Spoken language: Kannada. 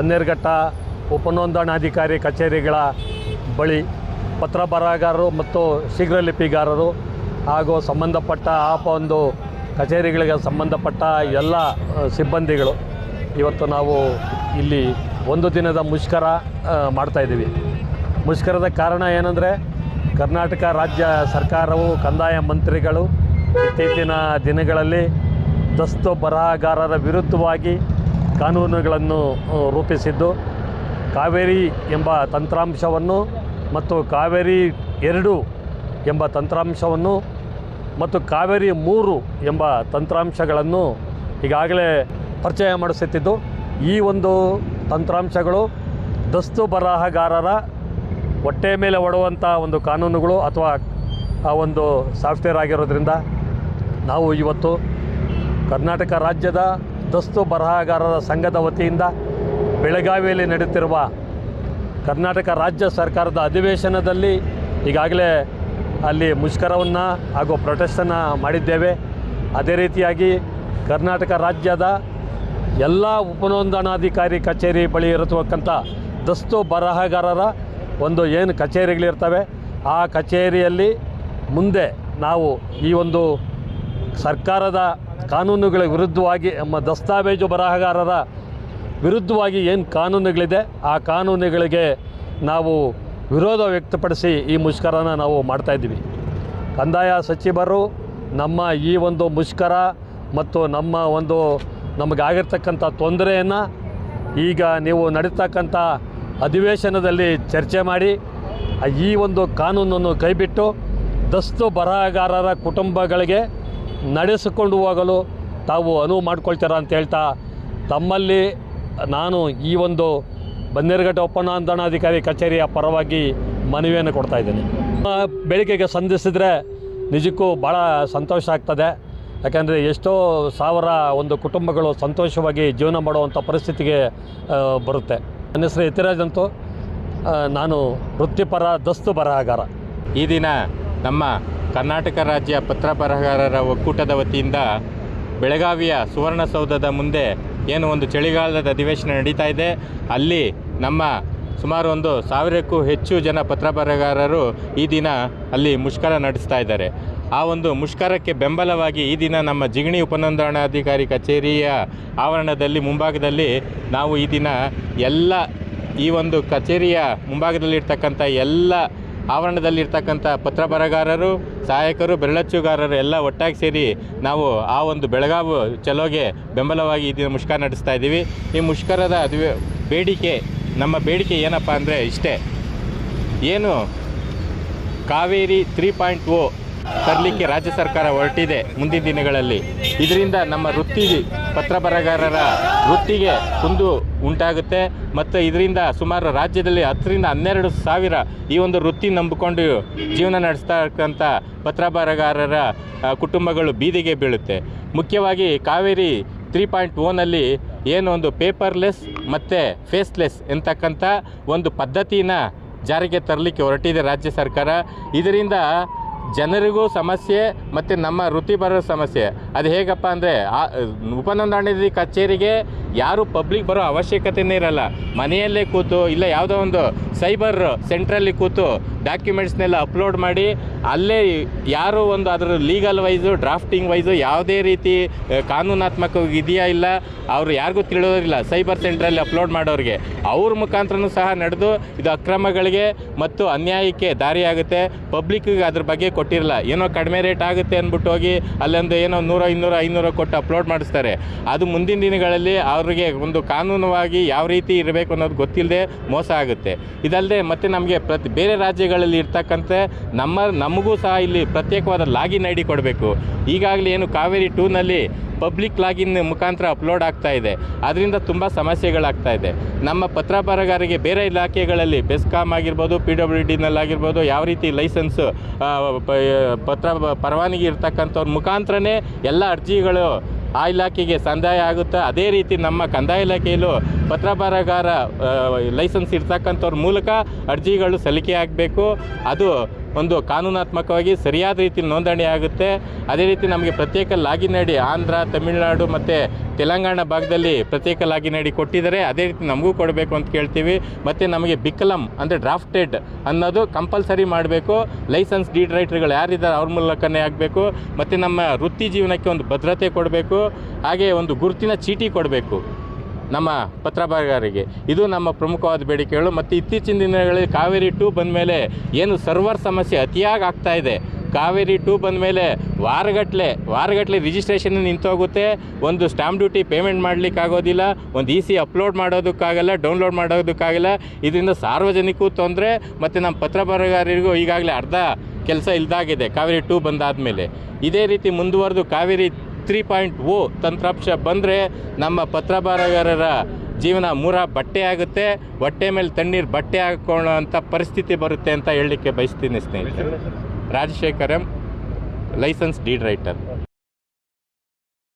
ಬನ್ನೇರುಘಟ್ಟ ಉಪನೋಂದಣಾಧಿಕಾರಿ ಕಚೇರಿಗಳ ಬಳಿ ಪತ್ರ ಬರಹಗಾರರು ಮತ್ತು ಶೀಘ್ರಲಿಪಿಗಾರರು ಹಾಗೂ ಸಂಬಂಧಪಟ್ಟ ಆಪ ಒಂದು ಕಚೇರಿಗಳಿಗೆ ಸಂಬಂಧಪಟ್ಟ ಎಲ್ಲ ಸಿಬ್ಬಂದಿಗಳು ಇವತ್ತು ನಾವು ಇಲ್ಲಿ ಒಂದು ದಿನದ ಮುಷ್ಕರ ಮಾಡ್ತಾಯಿದ್ದೀವಿ ಮುಷ್ಕರದ ಕಾರಣ ಏನಂದರೆ ಕರ್ನಾಟಕ ರಾಜ್ಯ ಸರ್ಕಾರವು ಕಂದಾಯ ಮಂತ್ರಿಗಳು ಇತ್ತೀಚಿನ ದಿನಗಳಲ್ಲಿ ದಸ್ತು ಬರಹಗಾರರ ವಿರುದ್ಧವಾಗಿ ಕಾನೂನುಗಳನ್ನು ರೂಪಿಸಿದ್ದು. ಕಾವೇರಿ ಎಂಬ ತಂತ್ರಾಂಶವನ್ನು ಮತ್ತು ಕಾವೇರಿ ಎರಡು ಎಂಬ ತಂತ್ರಾಂಶವನ್ನು ಮತ್ತು ಕಾವೇರಿ ಮೂರು ಎಂಬ ತಂತ್ರಾಂಶಗಳನ್ನು ಈಗಾಗಲೇ ಪರಿಚಯ ಮಾಡಿಸುತ್ತಿದ್ದು, ಈ ಒಂದು ತಂತ್ರಾಂಶಗಳು ದಸ್ತು ಬರಹಗಾರರ ಹೊಟ್ಟೆ ಮೇಲೆ ಒಡುವಂಥ ಒಂದು ಕಾನೂನುಗಳು ಅಥವಾ ಆ ಒಂದು ಸಾಫ್ಟ್ವೇರ್ ಆಗಿರೋದ್ರಿಂದ ನಾವು ಇವತ್ತು ಕರ್ನಾಟಕ ರಾಜ್ಯದ ದಸ್ತು ಬರಹಗಾರರ ಸಂಘದ ವತಿಯಿಂದ ಬೆಳಗಾವಿಯಲ್ಲಿ ನಡೆಯುತ್ತಿರುವ ಕರ್ನಾಟಕ ರಾಜ್ಯ ಸರ್ಕಾರದ ಅಧಿವೇಶನದಲ್ಲಿ ಈಗಾಗಲೇ ಅಲ್ಲಿ ಮುಷ್ಕರವನ್ನು ಹಾಗೂ ಪ್ರೊಟೆಸ್ಟನ್ನು ಮಾಡಿದ್ದೇವೆ. ಅದೇ ರೀತಿಯಾಗಿ ಕರ್ನಾಟಕ ರಾಜ್ಯದ ಎಲ್ಲ ಉಪನೋಂದಣಾಧಿಕಾರಿ ಕಚೇರಿ ಬಳಿ ಇರತಕ್ಕಂಥ ದಸ್ತು ಬರಹಗಾರರ ಒಂದು ಏನು ಕಚೇರಿಗಳಿರ್ತವೆ, ಆ ಕಚೇರಿಯಲ್ಲಿ ಮುಂದೆ ನಾವು ಈ ಒಂದು ಸರ್ಕಾರದ ಕಾನೂನುಗಳ ವಿರುದ್ಧವಾಗಿ ನಮ್ಮ ದಸ್ತಾವೇಜು ಬರಹಗಾರರ ವಿರುದ್ಧವಾಗಿ ಏನು ಕಾನೂನುಗಳಿದೆ, ಆ ಕಾನೂನುಗಳಿಗೆ ನಾವು ವಿರೋಧ ವ್ಯಕ್ತಪಡಿಸಿ ಈ ಮುಷ್ಕರನ ನಾವು ಮಾಡ್ತಾಯಿದ್ದೀವಿ ಕಂದಾಯ ಸಚಿವರು, ನಮ್ಮ ಈ ಒಂದು ಮುಷ್ಕರ ಮತ್ತು ನಮ್ಮ ಒಂದು ನಮಗಾಗಿರ್ತಕ್ಕಂಥ ತೊಂದರೆಯನ್ನು ಈಗ ನೀವು ನಡೀತಕ್ಕಂಥ ಅಧಿವೇಶನದಲ್ಲಿ ಚರ್ಚೆ ಮಾಡಿ ಈ ಒಂದು ಕಾನೂನನ್ನು ಕೈಬಿಟ್ಟು ದಸ್ತು ಬರಹಗಾರರ ಕುಟುಂಬಗಳಿಗೆ ನಡೆಸಿಕೊಂಡು ಹೋಗಲು ತಾವು ಅನುವು ಮಾಡ್ಕೊಳ್ತೀರಾ ಅಂತ ಹೇಳ್ತಾ, ತಮ್ಮಲ್ಲಿ ನಾನು ಈ ಒಂದು ಬನ್ನೇರುಘಟ್ಟ ಉಪನೋಂದಣಾಧಿಕಾರಿ ಕಚೇರಿಯ ಪರವಾಗಿ ಮನವಿಯನ್ನು ಕೊಡ್ತಾ ಇದ್ದೀನಿ. ಬೇಡಿಕೆಗೆ ಸಂಧಿಸಿದರೆ ನಿಜಕ್ಕೂ ಭಾಳ ಸಂತೋಷ ಆಗ್ತದೆ. ಯಾಕೆಂದರೆ ಎಷ್ಟೋ ಸಾವಿರ ಒಂದು ಕುಟುಂಬಗಳು ಸಂತೋಷವಾಗಿ ಜೀವನ ಮಾಡುವಂಥ ಪರಿಸ್ಥಿತಿಗೆ ಬರುತ್ತೆ. ನನ್ನ ಹೆಸರು ಯತಿರಾಜ್ ನಾನು ವೃತ್ತಿಪರ ದಸ್ತು ಬರಹಗಾರ ಈ ದಿನ ನಮ್ಮ ಕರ್ನಾಟಕ ರಾಜ್ಯ ಪತ್ರ ಬರಹಗಾರರ ಒಕ್ಕೂಟದ ವತಿಯಿಂದ ಬೆಳಗಾವಿಯ ಸುವರ್ಣಸೌಧದ ಮುಂದೆ ಏನು ಒಂದು ಚಳಿಗಾಲದ ಅಧಿವೇಶನ ನಡೀತಾ ಇದೆ. ಅಲ್ಲಿ ನಮ್ಮ ಸುಮಾರು ಒಂದು ಸಾವಿರಕ್ಕೂ ಹೆಚ್ಚು ಜನ ಪತ್ರ ಬರಹಗಾರರು ಈ ದಿನ ಅಲ್ಲಿ ಮುಷ್ಕರ ನಡೆಸ್ತಾ ಇದ್ದಾರೆ. ಆ ಒಂದು ಮುಷ್ಕರಕ್ಕೆ ಬೆಂಬಲವಾಗಿ ಈ ದಿನ ನಮ್ಮ ಜಿಗಣಿ ಉಪನೋಂದಣಾಧಿಕಾರಿ ಕಚೇರಿಯ ಆವರಣದಲ್ಲಿ ಮುಂಭಾಗದಲ್ಲಿ ನಾವು ಈ ದಿನ ಎಲ್ಲ ಈ ಒಂದು ಕಚೇರಿಯ ಮುಂಭಾಗದಲ್ಲಿರ್ತಕ್ಕಂಥ ಎಲ್ಲ ಆವರಣದಲ್ಲಿರ್ತಕ್ಕಂಥ ಪತ್ರ ಬರಗಾರರು ಸಹಾಯಕರು, ಬೆರಳಚ್ಚುಗಾರರು ಎಲ್ಲ ಒಟ್ಟಾಗಿ ಸೇರಿ ನಾವು ಆ ಒಂದು ಬೆಳಗಾವು ಚಲೋಗೆ ಬೆಂಬಲವಾಗಿ ಇದನ್ನ ದಿನ ಮುಷ್ಕರ ನಡೆಸ್ತಾ ಇದ್ದೀವಿ. ಈ ಮುಷ್ಕರದ ಬೇಡಿಕೆ, ನಮ್ಮ ಬೇಡಿಕೆ ಏನಪ್ಪ ಅಂದರೆ ಇಷ್ಟೇ. ಏನು ಕಾವೇರಿ ತ್ರೀ ಪಾಯಿಂಟ್ ಓ ತರಲಿಕ್ಕೆ ರಾಜ್ಯ ಸರ್ಕಾರ ಹೊರಟಿದೆ ಮುಂದಿನ ದಿನಗಳಲ್ಲಿ. ಇದರಿಂದ ನಮ್ಮ ವೃತ್ತಿ ಪತ್ರ ಬರಗಾರರ ವೃತ್ತಿಗೆ ಕುಂದು ಉಂಟಾಗುತ್ತೆ. ಮತ್ತು ಇದರಿಂದ ಸುಮಾರು ರಾಜ್ಯದಲ್ಲಿ ಹತ್ತರಿಂದ ಹನ್ನೆರಡು ಸಾವಿರ ಈ ಒಂದು ವೃತ್ತಿ ನಂಬಿಕೊಂಡು ಜೀವನ ನಡೆಸ್ತಾ ಇರ್ತಕ್ಕಂಥ ಪತ್ರ ಬರಹಗಾರರ ಕುಟುಂಬಗಳು ಬೀದಿಗೆ ಬೀಳುತ್ತೆ. ಮುಖ್ಯವಾಗಿ ಕಾವೇರಿ ತ್ರೀ ಪಾಯಿಂಟ್ ಓನಲ್ಲಿ ಏನು ಒಂದು ಪೇಪರ್ಲೆಸ್ ಮತ್ತು ಫೇಸ್ಲೆಸ್ ಎಂತಕ್ಕಂಥ ಒಂದು ಪದ್ಧತಿನ ಜಾರಿಗೆ ತರಲಿಕ್ಕೆ ಹೊರಟಿದೆ ರಾಜ್ಯ ಸರ್ಕಾರ. ಇದರಿಂದ ಜನರಿಗೂ ಸಮಸ್ಯೆ ಮತ್ತು ನಮ್ಮ ವೃತ್ತಿಪರರ ಸಮಸ್ಯೆ. ಅದು ಹೇಗಪ್ಪ ಅಂದರೆ, ಆ, ಉಪನೋಂದಣಿ ಕಚೇರಿಗೆ ಯಾರು ಪಬ್ಲಿಕ್ ಬರೋ ಅವಶ್ಯಕತೆಯೇ ಇರಲ್ಲ. ಮನೆಯಲ್ಲೇ ಕೂತು ಇಲ್ಲ ಯಾವುದೋ ಒಂದು ಸೈಬರ್ ಸೆಂಟ್ರಲ್ಲಿ ಕೂತು ಡಾಕ್ಯುಮೆಂಟ್ಸ್ನೆಲ್ಲ ಅಪ್ಲೋಡ್ ಮಾಡಿ ಅಲ್ಲೇ ಯಾರು ಒಂದು ಅದರ ಲೀಗಲ್ ವೈಸು ಡ್ರಾಫ್ಟಿಂಗ್ ವೈಸು ಯಾವುದೇ ರೀತಿ ಆ, ಕಾನೂನಾತ್ಮಕವಾಗಿ ಇದೆಯಾ ಇಲ್ಲ ಅವರು ಯಾರಿಗೂ ತಿಳಿಯೋದಿಲ್ಲ ಸೈಬರ್ ಸೆಂಟ್ರಲ್ಲಿ ಅಪ್ಲೋಡ್ ಮಾಡೋರಿಗೆ. ಅವ್ರ ಮುಖಾಂತರನೂ ಸಹ ನಡೆದು ಇದು ಅಕ್ರಮಗಳಿಗೆ ಮತ್ತು ಅನ್ಯಾಯಕ್ಕೆ ದಾರಿಯಾಗುತ್ತೆ. ಪಬ್ಲಿಕ್ಕಿಗೆ ಅದ್ರ ಬಗ್ಗೆ ಕೊಟ್ಟಿರಲ್ಲ. ಏನೋ ಕಡಿಮೆ ರೇಟ್ ಆಗುತ್ತೆ ಅಂದ್ಬಿಟ್ಟು ಹೋಗಿ ಅಲ್ಲೊಂದು ಏನೋ ನೂರ ಇನ್ನೂರ ಐನೂರು ಕೊಟ್ಟು ಅಪ್ಲೋಡ್ ಮಾಡಿಸ್ತಾರೆ. ಅದು ಮುಂದಿನ ದಿನಗಳಲ್ಲಿ ಅವರಿಗೆ ಒಂದು ಕಾನೂನುವಾಗಿ ಯಾವ ರೀತಿ ಇರಬೇಕು ಅನ್ನೋದು ಗೊತ್ತಿಲ್ಲದೆ ಮೋಸ ಆಗುತ್ತೆ. ಇದಲ್ಲದೆ ಮತ್ತೆ ನಮಗೆ ಪ್ರತಿ ಬೇರೆ ರಾಜ್ಯಗಳಲ್ಲಿ ಇರ್ತಕ್ಕಂಥ ನಮ್ಮ, ನಮಗೂ ಸಹ ಇಲ್ಲಿ ಪ್ರತ್ಯೇಕವಾದ ಲಾಗಿನ್ ಐ ಕೊಡಬೇಕು. ಈಗಾಗಲೇ ಏನು ಕಾವೇರಿ ಟೂನಲ್ಲಿ ಪಬ್ಲಿಕ್ ಲಾಗಿನ್ ಮುಖಾಂತರ ಅಪ್ಲೋಡ್ ಆಗ್ತಾ ಇದೆ. ಅದರಿಂದ ತುಂಬ ಸಮಸ್ಯೆಗಳಾಗ್ತಾ ಇದೆ. ನಮ್ಮ ಪತ್ರ ಬೇರೆ ಇಲಾಖೆಗಳಲ್ಲಿ ಬೆಸ್ಕಾಮ್ ಆಗಿರ್ಬೋದು, ಪಿ ಡಬ್ಲ್ಯೂ ಡಿನಲ್ಲಾಗಿರ್ಬೋದು ಯಾವ ರೀತಿ ಲೈಸೆನ್ಸ್ ಪತ್ರ ಪರವಾನಗಿ ಇರ್ತಕ್ಕಂಥವ್ರ ಮುಖಾಂತರನೇ ಎಲ್ಲ ಅರ್ಜಿಗಳು ಆ ಇಲಾಖೆಗೆ ಸಂದಾಯ ಆಗುತ್ತೆ? ಅದೇ ರೀತಿ ನಮ್ಮ ಕಂದಾಯ ಇಲಾಖೆಯಲ್ಲೂ ಪತ್ರ ಲೈಸೆನ್ಸ್ ಇರ್ತಕ್ಕಂಥವ್ರ ಮೂಲಕ ಅರ್ಜಿಗಳು ಸಲ್ಲಿಕೆ ಆಗಬೇಕು. ಅದು ಒಂದು ಕಾನೂನಾತ್ಮಕವಾಗಿ ಸರಿಯಾದ ರೀತಿಯಲ್ಲಿ ನೋಂದಣಿ ಆಗುತ್ತೆ. ಅದೇ ರೀತಿ ನಮಗೆ ಪ್ರತ್ಯೇಕ ಲಾಗಿನ್ ಐ ಆಂಧ್ರ, ತಮಿಳುನಾಡು ಮತ್ತು ತೆಲಂಗಾಣ ಭಾಗದಲ್ಲಿ ಪ್ರತ್ಯೇಕ ಲಾಗಿನ್ ಐ ಡಿ ಕೊಟ್ಟಿದ್ದಾರೆ. ಅದೇ ರೀತಿ ನಮಗೂ ಕೊಡಬೇಕು ಅಂತ ಕೇಳ್ತೀವಿ. ಮತ್ತು ನಮಗೆ ಬಿಕಲಂ ಅಂದರೆ ಡ್ರಾಫ್ಟೆಡ್ ಅನ್ನೋದು ಕಂಪಲ್ಸರಿ ಮಾಡಬೇಕು. ಲೈಸೆನ್ಸ್ ಡೀಡ್ ರೈಟ್ರ್ಗಳು ಯಾರಿದ್ದಾರೆ ಅವ್ರ ಮೂಲಕನೇ ಆಗಬೇಕು. ಮತ್ತು ನಮ್ಮ ವೃತ್ತಿ ಜೀವನಕ್ಕೆ ಒಂದು ಭದ್ರತೆ ಕೊಡಬೇಕು. ಹಾಗೆ ಒಂದು ಗುರುತಿನ ಚೀಟಿ ಕೊಡಬೇಕು. ನಮ್ಮ ಪತ್ರಬಾರಗಾರರಿಗೆ ಇದು ನಮ್ಮ ಪ್ರಮುಖವಾದ ಬೇಡಿಕೆಗಳು. ಮತ್ತು ಇತ್ತೀಚಿನ ದಿನಗಳಲ್ಲಿ ಕಾವೇರಿ ಟೂ ಬಂದ ಮೇಲೆ ಏನು ಸರ್ವರ್ ಸಮಸ್ಯೆ ಅತಿಯಾಗಿ ಆಗ್ತಾ ಇದೆ. ಕಾವೇರಿ ಟೂ ಬಂದ ಮೇಲೆ ವಾರಗಟ್ಟಲೆ ವಾರಗಟ್ಟಲೆ ರಿಜಿಸ್ಟ್ರೇಷನ್ ನಿಂತೋಗುತ್ತೆ. ಒಂದು ಸ್ಟಾಂಪ್ ಡ್ಯೂಟಿ ಪೇಮೆಂಟ್ ಮಾಡಲಿಕ್ಕಾಗೋದಿಲ್ಲ. ಒಂದು ಇ ಸಿ ಅಪ್ಲೋಡ್ ಮಾಡೋದಕ್ಕಾಗಲ್ಲ ಡೌನ್ಲೋಡ್ ಮಾಡೋದಕ್ಕಾಗಲ್ಲ. ಇದರಿಂದ ಸಾರ್ವಜನಿಕೂ ತೊಂದರೆ, ಮತ್ತು ನಮ್ಮ ಪತ್ರ ಈಗಾಗಲೇ ಅರ್ಧ ಕೆಲಸ ಇಲ್ದಾಗಿದೆ ಕಾವೇರಿ ಟೂ ಬಂದಾದಮೇಲೆ. ಇದೇ ರೀತಿ ಮುಂದುವರೆದು ಕಾವೇರಿ ತ್ರೀ ಪಾಯಿಂಟ್ ಓ ತಂತ್ರಾಂಶ ಬಂದರೆ ನಮ್ಮ ಪತ್ರ ಬರಹಗಾರರ ಜೀವನ ಮೂರ ಬಟ್ಟೆ ಆಗುತ್ತೆ. ಹೊಟ್ಟೆ ಮೇಲೆ ತಣ್ಣೀರು ಬಟ್ಟೆ ಹಾಕೋಣ ಅಂಥ ಪರಿಸ್ಥಿತಿ ಬರುತ್ತೆ ಅಂತ ಹೇಳಲಿಕ್ಕೆ ಬಯಸ್ತೀನಿ ಸ್ನೇಹಿತರೆ. Rajashekharam license deed writer.